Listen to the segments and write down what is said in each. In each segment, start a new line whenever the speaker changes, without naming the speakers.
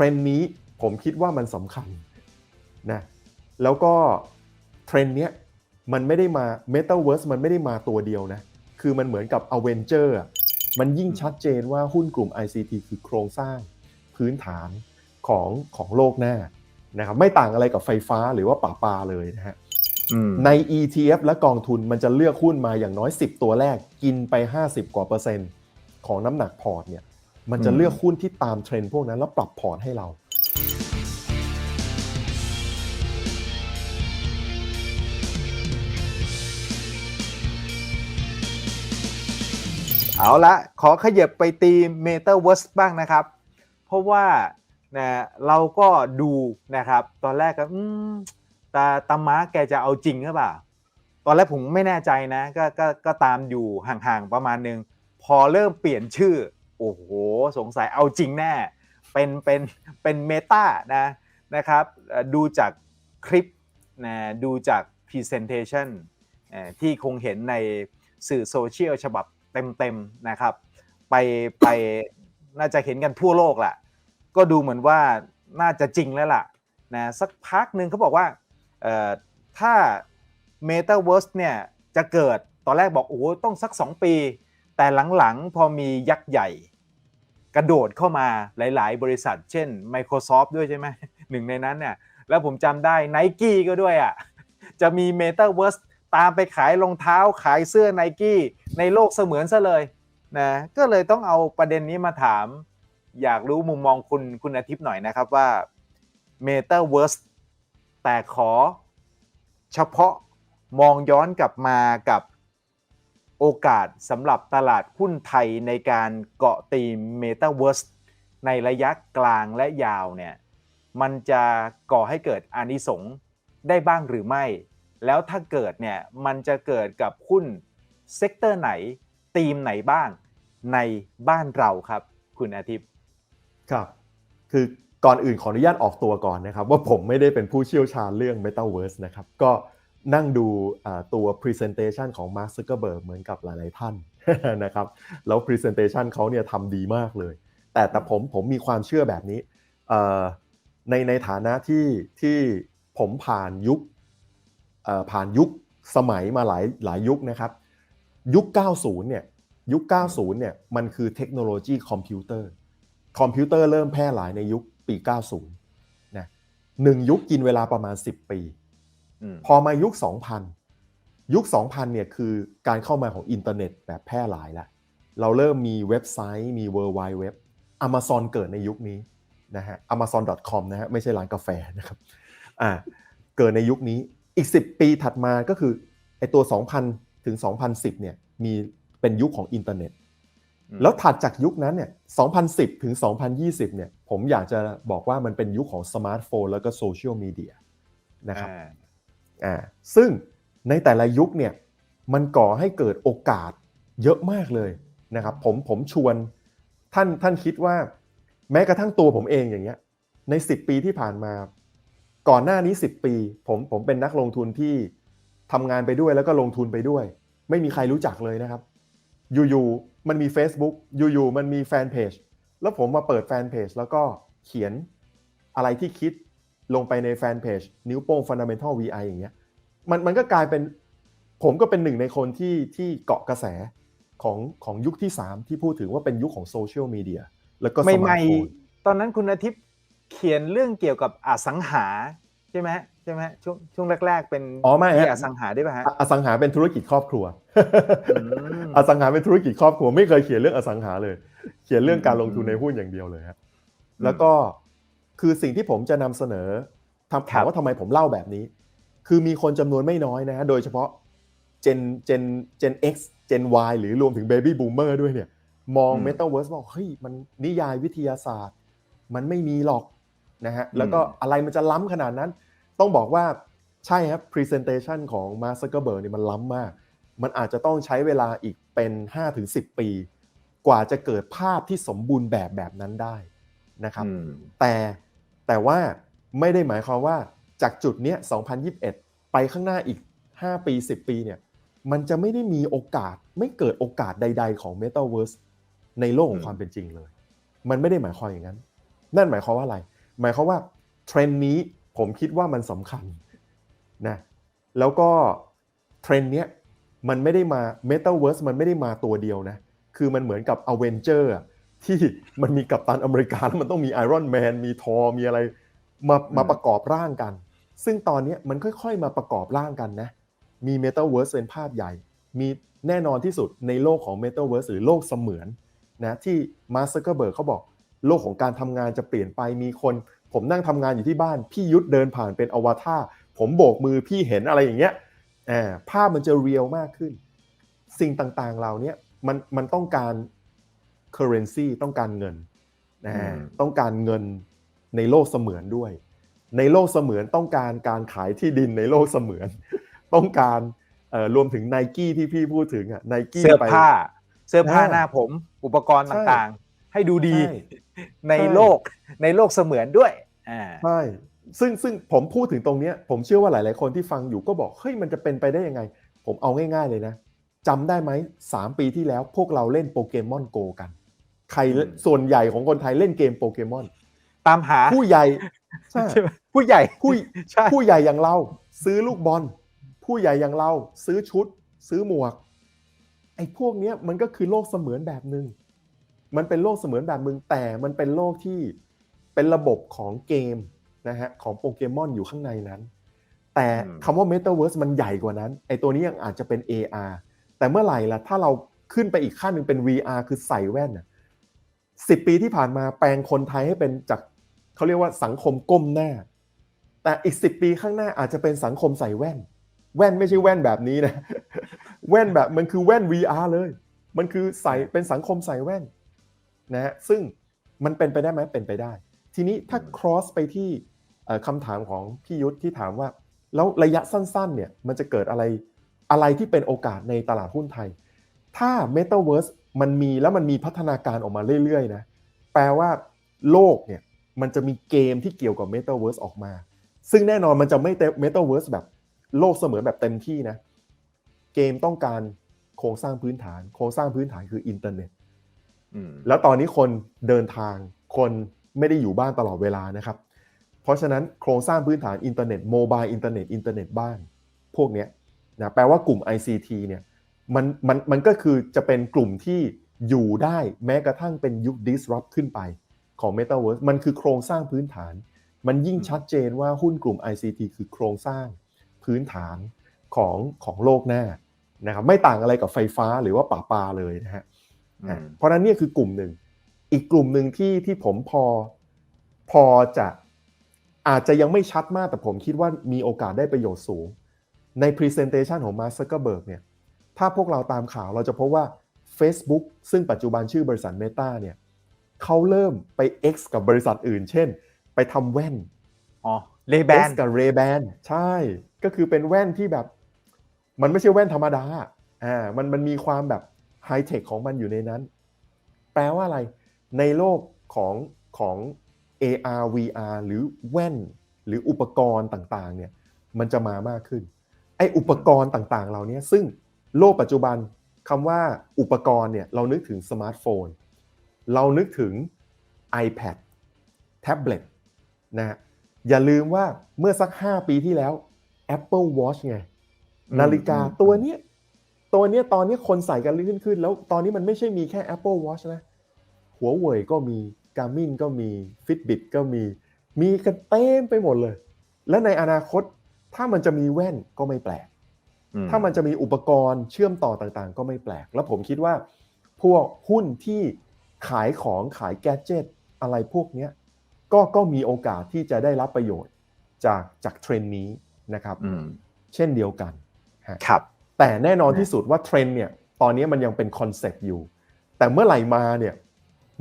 รนด์นี้ผมคิดว่ามันสำคัญนะแล้วก็เทรนด์เนี้ยมันไม่ได้มา Metaverse มันไม่ได้มาตัวเดียวนะ คือมันเหมือนกับ a v e n g e r อะมันยิ่งชัดเจนว่าหุ้นกลุ่ม ICT คือโครงสร้างพื้นฐานของของโลกหน้านะครับไม่ต่างอะไรกับไฟฟ้าหรือว่าป่าปาเลยนะฮะ
อืม
ใน ETF และกองทุนมันจะเลือกหุ้นมาอย่างน้อย 10 ตัวแรกกินไป 50 กว่าเปอร์เซ็นต์ของน้ำหนักพอร์ตเนี่ย มันจะเลือกหุ้นที่ตามเทรนด์พวกนั้นแล้วปรับพอร์ตให้เรา
เอาละขอขยับไปตีเมตาเวิร์สบ้างนะครับ เพราะว่านะเราก็ดูนะครับ ตอนแรกก็อืมตาตาม้าแกจะเอาจริงหรือเปล่า ตอนแรกผมไม่แน่ใจนะ ก็ก็ก็ตามอยู่ห่างๆประมาณนึง พอเริ่มเปลี่ยนชื่อ โอ้โห สงสัยเอาจริงแน่ เป็นเป็นเป็นเมตานะนะครับ ดูจากคลิปนะดูจาก Presentation ที่คงเห็นในสื่อโซเชียลฉบับเต็มๆนะครับ ไปไปน่าจะเห็นกันทั่วโลกแหละก็ดูเหมือนว่าน่าจะจริงแล้วล่ะนะสักพักหนึ่งเขาบอกว่าถ้า Metaverse เนี่ยจะเกิดตอนแรกบอกโอ้โหต้องสัก 2 ปี แต่หลังๆ พอมียักษ์ใหญ่ กระโดดเข้ามาหลายๆ บริษัท เช่น Microsoft ด้วยใช่ไหมหนึ่งในนั้นเนี่ยแล้วผมจำได้ Nike ก็ด้วยอะจะมี Metaverse ตามไปขายรองเท้าขายเสื้อ Nike ในโลกเสมือนซะเลยนะก็เลยต้องเอาประเด็นนี้มาถาม อยากรู้มุมมองคุณคุณอาทิตย์หน่อยนะครับว่า Metaverse แต่ขอเฉพาะมองย้อนกลับมากับ โอกาสสำหรับตลาดหุ้นไทยในการเกาะตีม Metaverse ในระยะกลางและยาวเนี่ยมันจะก่อให้เกิดอานิสงส์ได้บ้างหรือไม่ แล้วถ้าเกิดเนี่ยมันจะเกิดกับหุ้นเซกเตอร์ไหนธีมไหนบ้างในบ้านเราครับ คุณอาทิตย์
ครับ คือก่อนอื่นขออนุญาตออกตัวก่อนนะครับ ว่าผมไม่ได้เป็นผู้เชี่ยวชาญเรื่อง Metaverse นะครับ ก็ นั่งดูตัว Presentation ของ Mark Zuckerberg เหมือนกับหลาย ๆ ท่านนะครับ แล้ว Presentation เขาเนี่ยทำดีมากเลย แต่แต่ผมผมมีความเชื่อแบบนี้ในในฐานะที่ที่ผมผ่านยุคผ่านยุคสมัยมาหลายหลายยุคนะครับ ยุค 90 เนี่ยยุค 90 เนี่ยมันคือเทคโนโลยีคอมพิวเตอร์ คอมพิวเตอร์เริ่มแพร่หลายในยุคปี 90นะหนึ่งยุคกินเวลาประมาณ 10 ปี พอมายุค 2000 ยุค 2000 เนี่ยคือการเข้ามาของอินเทอร์เน็ตแบบแพร่หลายแล้วเราเริ่มมีเว็บไซต์มี World Wide Web Amazon เกิดในยุคนี้นะฮะ amazon.com นะฮะไม่ใช่ร้านกาแฟนะครับอ่าเกิดในยุคนี้อีก 10 ปีถัดมาก็คือไอตัว 2000 ถึง 2010 เนี่ยมีเป็นยุคของอินเทอร์เน็ต แล้วถัดจากยุคนั้นเนี่ย 2010 ถึง 2020 เนี่ย ผมอยากจะบอกว่ามันเป็นยุคของสมาร์ทโฟนแล้วก็โซเชียลมีเดียนะครับ
อ่า
ซึ่งในแต่ละยุคเนี่ยมันก่อให้เกิดโอกาสเยอะมากเลยนะครับผมผมชวนท่านท่านคิดว่า แม้กระทั่งตัวผมเองอย่างเงี้ยใน 10 ปีที่ผ่านมา ก่อนหน้านี้ 10 ปี ผมผมเป็นนักลงทุนที่ทำงานไปด้วยแล้วก็ลงทุนไปด้วย ไม่มีใครรู้จักเลยนะครับอยู่ๆมันมี Facebook อยู่ๆมันมีแฟนเพจแล้วผมมาเปิดแฟนเพจแล้วก็เขียนอะไรที่คิด ลงไปในแฟนเพจนิ้วโป้ง Fundamental VI อย่างเงี้ยมันมันก็กลายเป็นผมก็เป็นหนึ่งในคนที่ที่เกาะกระแสของของยุคที่ 3 ที่พูดถึงว่าเป็นยุคของโซเชียลมีเดียแล้วก็ส
ให
มา
ม่
ร์ทโฟน
ๆตอนนั้นคุณอาทิตย์เขียนเรื่องเกี่ยวกับอสังหาใช่ไหมใช่ไหมช่วงช่วงแรก ๆ เป็น
อ๋อไม่ฮะ
ที่อสังหาได้ป่ะฮะ
ออสังหาเป็นธุรกิจครอบครัว
อืม
อสังหาเป็นธุรกิจครอบครัว ไม่เคยเขียนเรื่องอสังหาเลย เขียนเรื่องการลงทุนในหุ้นอย่างเดียวเลยครับแล้วก็ คือสิ่งที่ผมจะนำเสนอทำถามว่าทำไมผมเล่าแบบนี้ คือมีคนจำนวนไม่น้อยนะฮะโดยเฉพาะ Gen Gen Gen X Gen Y หรือรวมถึง Baby Boomer ด้วยเนี่ย มอง
อืม
Metaverse บอกเฮ้ยมันนิยายวิทยาศาสตร์ มันไม่มีหรอกนะฮะแล้วก็อะไรมันจะล้ำขนาดนั้น ต้องบอกว่าใช่ครับ Presentation ของ Mark Zuckerberg เนี่ยมันล้ำมาก มันอาจจะต้องใช้เวลาอีกเป็น 5-10 ปี กว่าจะเกิดภาพที่สมบูรณ์แบบแบบนั้นได้นะครับ
อืม
แต่ แต่ว่าไม่ได้หมายความว่าจากจุดเนี้ย2021 ไปข้างหน้าอีก 5 ปี 10 ปีเนี่ยมันจะไม่ได้มีโอกาสไม่เกิดโอกาสใด ๆ ของ Metaverse ในโลกของความเป็นจริงเลย มันไม่ได้หมายความอย่างนั้น นั่นหมายความว่าอะไร หมายความว่าเทรนด์นี้ผมคิดว่ามันสำคัญนะแล้วก็เทรนด์เนี้ยมันไม่ได้มา Metaverse มันไม่ได้มาตัวเดียวนะ คือมันเหมือนกับ a v e n g e r อะ ที่มันมีกัปตันอเมริกาแล้วมันต้องมี Iron Man มีทอมีอะไรมามาประกอบร่างกัน ซึ่งตอนเนี้ยมันค่อยๆ มาประกอบร่างกันนะ มี Metaverse เป็นภาพใหญ่ มีแน่นอนที่สุดในโลกของ Metaverse หรือโลกเสมือนนะที่มาร์คซักเกอร์เบิร์กเขาบอก โลกของการทำงานจะเปลี่ยนไปมีคน ผมนั่งทำงานอยู่ที่บ้าน พี่ยุทธเดินผ่านเป็นอวตารผมโบกมือพี่เห็นอะไรอย่างเงี้ยอ่าภาพมันจะเรียลมากขึ้น สิ่งต่างๆเหล่านี้มันมันต้องการ currency ต้องการเงินนะ
อืม
ต้องการเงินในโลกเสมือนด้วย ในโลกเสมือนต้องการการขายที่ดินในโลกเสมือน ต้องการเอ่อรวมถึงไนกี้ที่พี่พูดถึงอะไนกี้
เสื้อ
ไป
ผ้า เสื้อผ้า
อ่า
หน้าผม อุปกรณ์
ใช่
ต่างๆ ให้ดูดี
ใช่
ใน
ใช่
โลกในโลกเสมือนด้วยอ่า
ใช่ซึ่งซึ่งผมพูดถึงตรงเนี้ยผมเชื่อว่าหลาย ๆ คนที่ฟังอยู่ก็บอกเฮ้ยมันจะเป็นไปได้ยังไง ผมเอาง่าย ๆ เลยนะ จำได้ไหมสามปีที่แล้วพวกเราเล่นโปเกมอนโกกัน ใคร
อืม
ส่วนใหญ่ของคนไทยเล่นเกมโปเกมอน
ตามหา
ผู้ใหญ่ใช่
ใช่ไหมผู้ใหญ่
ผู้
ใช่
ผู้ใหญ่อย่างเรา ซื้อลูกบอล ผู้ใหญ่อย่างเรา ซื้อชุด ซื้อหมวกไอ้พวกเนี้ยมันก็คือโลกเสมือนแบบหนึ่งมันเป็นโลกเสมือนแบบมึงแต่มันเป็นโลกที่เป็นระบบของเกมนะฮะของโปเกมอนอยู่ข้างในนั้น แต่
อืม
คำว่า Metaverse มันใหญ่กว่านั้นไอ้ตัวนี้ยังอาจจะเป็น AR แต่เมื่อไหร่ล่ะถ้าเราขึ้นไปอีกขั้นหนึ่งเป็น VR คือใส่แว่นน่ะสิบปีที่ผ่านมาแปลงคนไทยให้เป็นจากเขาเรียกว่าสังคมก้มหน้า แต่อีกสิบปีข้างหน้าอาจจะเป็นสังคมใส่แว่น แว่นไม่ใช่แว่นแบบนี้นะ แว่นแบบมันคือแว่น VR เลย มันคือใส่เป็นสังคมใส่แว่นนะฮะซึ่งมันเป็นไปได้ไหมเป็นไปได้ ทีนี้ถ้า cross ไปที่คำถามของพี่ยุทธที่ถามว่า แล้วระยะสั้นๆเนี่ยมันจะเกิดอะไร อะไรที่เป็นโอกาสในตลาดหุ้นไทย ถ้า Metaverse มันมีแล้วมันมีพัฒนาการออกมาเรื่อยๆนะแปลว่าโลกเนี่ยมันจะมีเกมที่เกี่ยวกับ Metaverse ออกมา ซึ่งแน่นอนมันจะไม่เต็ม Metaverse แบบโลกเสมือนแบบเต็มที่นะเกมต้องการโครงสร้างพื้นฐาน โครงสร้างพื้นฐานคืออินเทอร์เน็ต
อืม
แล้วตอนนี้คนเดินทางคนไม่ได้อยู่บ้านตลอดเวลานะครับ เพราะฉะนั้นโครงสร้างพื้นฐานอินเทอร์เน็ตโมบายอินเทอร์เน็ตอินเทอร์เน็ตบ้าน พวกเนี้ย นะแปลว่ากลุ่ม ICT เนี่ยมันมันมันก็คือจะเป็นกลุ่มที่อยู่ได้แม้กระทั่งเป็นยุค disrupt ขึ้นไปของ Metaverse มันคือโครงสร้างพื้นฐาน มันยิ่งชัดเจนว่าหุ้นกลุ่ม ICT คือโครงสร้างพื้นฐานของของโลกหน้านะครับไม่ต่างอะไรกับไฟฟ้าหรือว่าป่าปาเลยนะฮะ
อืม
เพราะฉะนั้นเนี่ยคือกลุ่มหนึ่ง อีกกลุ่มหนึ่งที่ที่ผมพอพอจะอาจจะยังไม่ชัดมากแต่ผมคิดว่ามีโอกาสได้ประโยชน์สูง ใน Presentation ของ Mark Zuckerberg เนี่ยถ้าพวกเราตามข่าวเราจะพบว่า Facebook ซึ่งปัจจุบันชื่อบริษัท Meta เนี่ยเขาเริ่มไป X กับบริษัทอื่น เช่น ไปทำแว่น
อ๋อเลแบน
X กับ Ray Ban ใช่ ก็คือเป็นแว่นที่แบบ มันไม่ใช่แว่นธรรมดาอ่ามันมันมีความแบบไฮเทคของมันอยู่ในนั้น แปลว่าอะไรในโลกของของ AR VR หรือแว่น หรืออุปกรณ์ต่างๆเนี่ยมันจะมามากขึ้น ไออุปกรณ์ต่างๆ เหล่านี้ซึ่งโลกปัจจุบันคำว่าอุปกรณ์เนี่ยเรานึกถึงสมาร์ทโฟน เรานึกถึง iPad แท็บเล็ตนะฮะอย่าลืมว่าเมื่อสัก 5 ปีที่แล้ว Apple Watch ไง
อืม
นาฬิกา
อืม
ตัวเนี้ยตัวเนี้ยตอนนี้คนใส่กันขึ้นขึ้น แล้วตอนนี้มันไม่ใช่มีแค่ Apple Watch นะหัวเว่ยก็มี Garmin ก็มี Fitbit ก็มี มีกันเต็มไปหมดเลย และในอนาคต ถ้ามันจะมีแว่นก็ไม่แปลก
อื
ถ้ามันจะมีอุปกรณ์เชื่อมต่อต่างๆ ก็ไม่แปลก แล้วผมคิดว่า พวกหุ้นที่ขายของขายแกดเจิตอะไรพวกเนี้ยก็ก็มีโอกาสที่จะได้รับประโยชน์จากจากเทรนด์นี้นะครับ
อืม
เช่นเดียวกันฮะ
ครับ
แต่แน่นอนที่สุดว่าเทรนด์เนี่ยตอนนี้มันยังเป็นคอนเซปต์อยู่ แต่เมื่อไหร่มาเนี่ย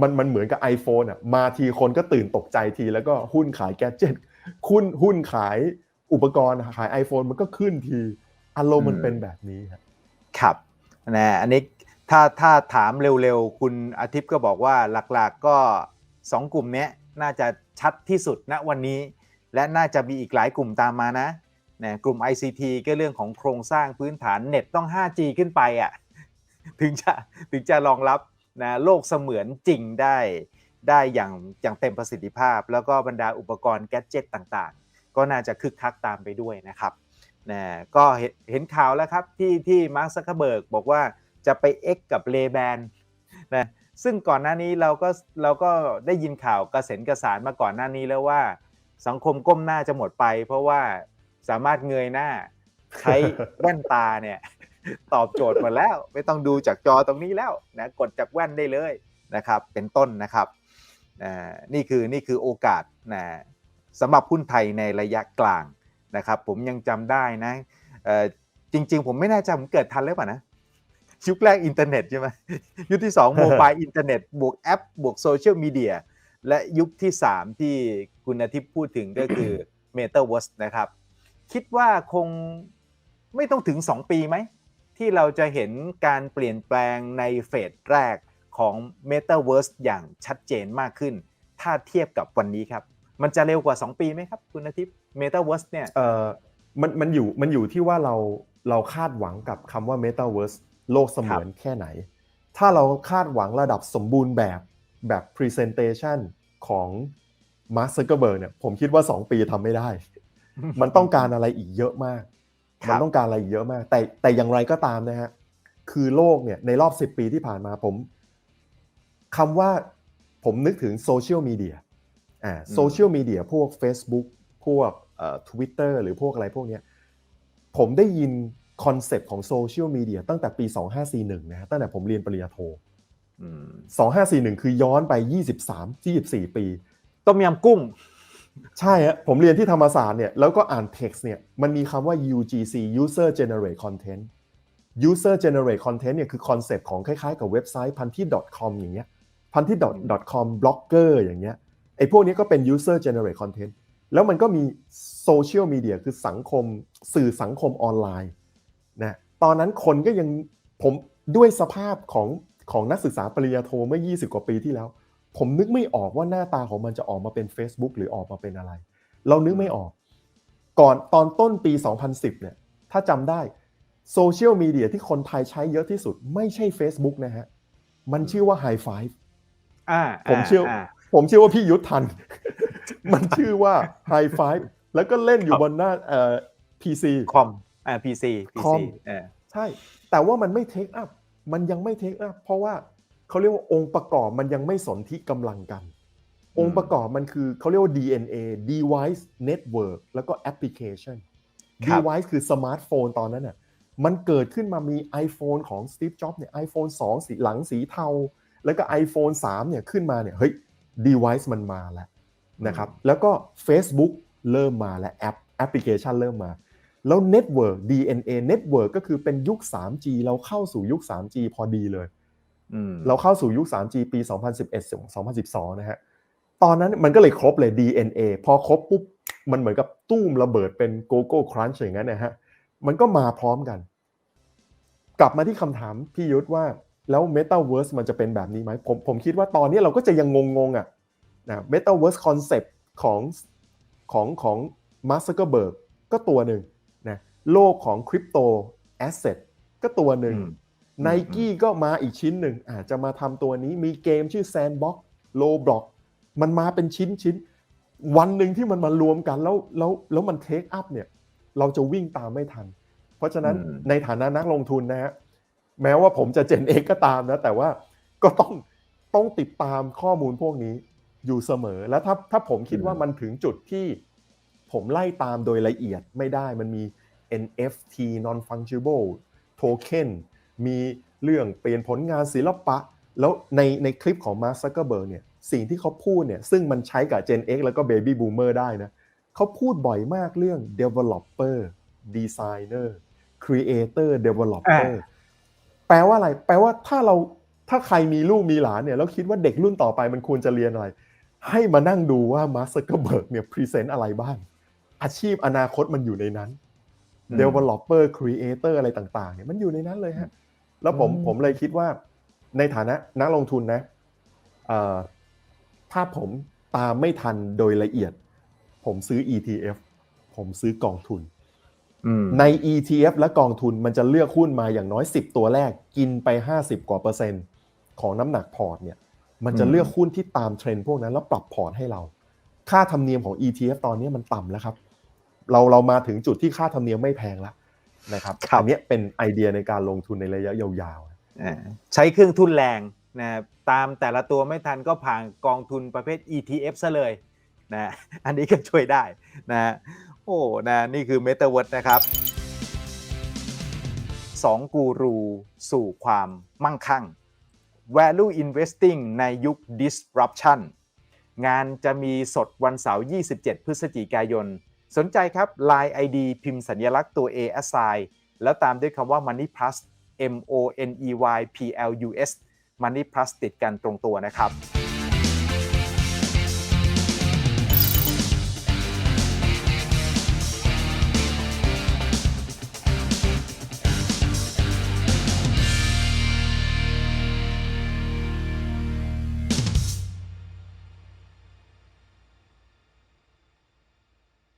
มันมันเหมือนกับ iPhone อะมาทีคนก็ตื่นตกใจทีแล้วก็หุ้นขายแกดเจิตหุ้นหุ้นขาย อุปกรณ์ขาย iPhone มันก็ขึ้นทีอารมณ์มัน
อืม
เป็นแบบนี้ครับ
ครับนะอันนี้ถ้าถ้าถามเร็วๆ คุณอาทิตย์ก็บอกว่าหลักๆก็ 2 กลุ่มเนี้ยน่าจะชัดที่สุดณวันนี้ และน่าจะมีอีกหลายกลุ่มตามมานะนะกลุ่ม ICT ก็เรื่องของโครงสร้างพื้นฐานเน็ตต้อง 5G ขึ้นไปอะถึงจะถึงจะรองรับนะโลกเสมือนจริงได้ได้อย่างอย่างเต็มประสิทธิภาพ แล้วก็บรรดาอุปกรณ์แกดเจิตต่างๆ ก็น่าจะคึกคักตามไปด้วยนะครับนะก็เห็นข่าวแล้วครับที่ที่มาร์คซักเคเบิร์กบอกว่าจะไป X กับเลแบนนะซึ่งก่อนหน้านี้เราก็เราก็ได้ยินข่าวกระเซ็นกระสานมาก่อนหน้านี้แล้วว่า สังคมก้มหน้าจะหมดไป เพราะว่าสามารถเงยหน้าใช้แว่นตาเนี่ยตอบโจทย์หมดแล้ว ไม่ต้องดูจากจอตรงนี้แล้วนะกดจากแว่นได้เลยนะครับ เป็นต้นนะครับนี่คือนี่คือโอกาสนะ สำหรับหุ้นไทยในระยะกลางนะครับผมยังจำได้นะเอ่อจริง ๆ ผมไม่แน่ใจผมเกิดทันหรือเปล่านะยุคแรกอินเทอร์เน็ตใช่ไหมยุคที่2โมบายอินเทอร์เน็ตบวกแอป บวกโซเชียลมีเดียและยุคที่ 3 ที่คุณอาทิตย์พูดถึงก็คือเมตาเวิร์สนะครับ คิดว่าคงไม่ต้องถึง 2 ปีไหม ที่เราจะเห็นการเปลี่ยนแปลงในเฟสแรกของ Metaverse อย่างชัดเจนมากขึ้น ถ้าเทียบกับวันนี้ครับ มันจะเร็วกว่า 2 ปีไหมครับ คุณอาทิตย์ Metaverse เนี่ย
เอ่อมันมันอยู่มันอยู่ที่ว่าเราเราคาดหวังกับคำว่า Metaverse โลกเสมือนแค่ไหน ถ้าเราคาดหวังระดับสมบูรณ์แบบแบบ Presentation ของ Mark Zuckerberg เนี่ยผมคิดว่า 2 ปีทำไม่ได้ มันต้องการอะไรอีกเยอะมาก
ครับ
มันต้องการอะไรอีกเยอะมาก แต่แต่อย่างไรก็ตามนะฮะคือโลกเนี่ยในรอบ 10 ปีที่ผ่านมาผมคำว่าผมนึกถึงโซเชียลมีเดีย อ่าโซเชียลมีเดียพวก Facebook พวกเอ่อ Twitter หรือพวกอะไรพวกเนี้ยผมได้ยินคอนเซปต์ของโซเชียลมีเดียตั้งแต่ปี 2541 นะฮะตั้งแต่ผมเรียนปริญญาโท
อืม
2541 คือย้อนไป 23 24 ปี
ต้มยำกุ้ง
ใช่ฮะผมเรียนที่ธรรมศาสตร์เนี่ยแล้วก็อ่าน text เนี่ยมันมีคำว่า UGC user generate content user generate content เนี่ยคือคอนเซปต์ของคล้ายๆ กับเว็บไซต์พันที่ .com อย่างเงี้ยพันที่ .com blogger อย่างเงี้ย ไอ้พวกนี้ก็เป็น user generate content แล้วมันก็มีโซเชียลมีเดียคือสังคมสื่อสังคมออนไลน์นะตอนนั้นคนก็ยังผมด้วยสภาพของของนักศึกษาปริญญาโทเมื่อ 20 กว่าปีที่แล้ว ผมนึกไม่ออกว่าหน้าตาของมันจะออกมาเป็น Facebook หรือออกมาเป็นอะไร เรานึกไม่ออก ก่อนตอนต้นปี 2010 เนี่ย ถ้าจำได้โซเชียลมีเดียที่คนไทยใช้เยอะที่สุดไม่ใช่ Facebook นะฮะ มันชื่อว่า High Five
อ่า
ผมเชื่อา ผมเชื่อว่าพี่ยุทธทัน มันชื่อว่า High Five แล้วก็เล่นอยู่บนหน้าเอ่อ PC
คอมอ่า PC
คอ
PC
ม
เออ
ใช่ แต่ว่ามันไม่เทคอัพมันยังไม่เทคอัพเพราะว่าเขาเรียกว่าองค์ประกอบมันยังไม่สนที่กำลังกัน องค์ประกอบมันคือเขาเรียกว่า DNA device network แล้วก็ application
ครับ
device คือสมาร์ทโฟนตอนนั้นน่ะมันเกิดขึ้นมามี iPhone ของ Steve Jobs เนี่ย iPhone 2 สีหลังสีเทา แล้วก็ iPhone 3เนี่ยขึ้นมาเนี่ยเฮ้ย device มันมาแล้วนะครับแล้วก็ Facebook เริ่มมาและแอปแอปพลิเคชันเริ่มมา แล้ว Network DNA Network ก็คือเป็นยุค 3G เราเข้าสู่ยุค 3G พอดีเลย
อืม
เราเข้าสู่ยุค 3G ปี 2011 2012 นะฮะตอนนั้นมันก็เลยครบเลย DNA พอครบปุ๊บมันเหมือนกับตุ้มระเบิดเป็นโกโก้ครันช์อย่างนั้นนะฮะมันก็มาพร้อมกัน กลับมาที่คำถามพี่ยุทธว่า แล้ว Metaverse มันจะเป็นแบบนี้ไหมผมผมคิดว่าตอนนี้เราก็จะยังงงๆอะนะ Metaverse Concept ของของของมาร์คซักเกอร์เบิร์กก็ตัวหนึ่งนะโลกของคริปโตแอสเซทก็ตัวหนึ่ง
อืม
ไนกี้ก็มาอีกชิ้นหนึ่งอาจจะมาทำตัวนี้มีเกมชื่อ Sandbox Roblox มันมาเป็นชิ้นชิ้น วันหนึ่งที่มันมารวมกันแล้วแล้วแล้วมันเทคอัพเนี่ย เราจะวิ่งตามไม่ทัน เพราะฉะนั้น
อืม
ในฐานะนักลงทุนนะฮะ แม้ว่าผมจะเจนเองก็ตามนะ แต่ว่าก็ต้องต้องติดตามข้อมูลพวกนี้อยู่เสมอ แล้วถ้าถ้าผมคิดว่ามันถึงจุดที่ผมไล่ตามโดยละเอียดไม่ได้มันมี NFT non fungible token มีเรื่องเปลี่ยนผลงานศิลปะ แล้วในในคลิปของ Mark Zuckerberg เนี่ยสิ่งที่เขาพูดเนี่ยซึ่งมันใช้กับ Gen X แล้วก็ Baby Boomer ได้นะเขาพูดบ่อยมากเรื่อง developer designer creator developer แปลว่าอะไร แปลว่าถ้าเราถ้าใครมีลูกมีหลานเนี่ยแล้วคิดว่าเด็กรุ่นต่อไปมันควรจะเรียนอะไร ให้มานั่งดูว่า Mark Zuckerberg เนี่ยพรีเซนต์อะไรบ้าง อาชีพอนาคตมันอยู่ในนั้น
อืม
developer creator อะไรต่างๆเนี่ยมันอยู่ในนั้นเลยฮะแล้วผม
อืม
ผมเลยคิดว่าในฐานะนักลงทุนนะเอ่อถ้าผมตามไม่ทันโดยละเอียด ผมซื้อ ETF ผมซื้อกองทุน
อืม
ใน ETF และกองทุนมันจะเลือกหุ้นมาอย่างน้อย 10 ตัวแรกกินไป 50 กว่าเปอร์เซ็นต์ของน้ำหนักพอร์ตเนี่ยมันจะ
อืม
เลือกหุ้นที่ตามเทรนด์พวกนั้นแล้วปรับพอร์ตให้เรา ค่าธรรมเนียมของ ETF ตอนนี้มันต่ำแล้วครับ เราเรามาถึงจุดที่ค่าธรรมเนียมไม่แพงแล้วนะครับอันเนี้ยเป็นไอเดียในการลงทุนในระยะยาวๆ
อ่าใช้เครื่องทุนแรงนะตามแต่ละตัวไม่ทันก็ผ่านกองทุนประเภท ETF ซะเลยนะอันนี้ก็ช่วยได้นะ โอ้นะนี่คือ m e t a w o r d นะครับสองกูรูสู่ความมั่งคั่ง Value Investing ในยุค Disruption งานจะมีสดวันเสาร์ 27 พฤศจิกายน สนใจครับ Line ID พิมพ์สัญลักษณ์ตัว A s i g แล้วตามด้วยคำว่า Money Plus M O N E Y P L U S Money Plus ติดกันตรงตัวนะครับ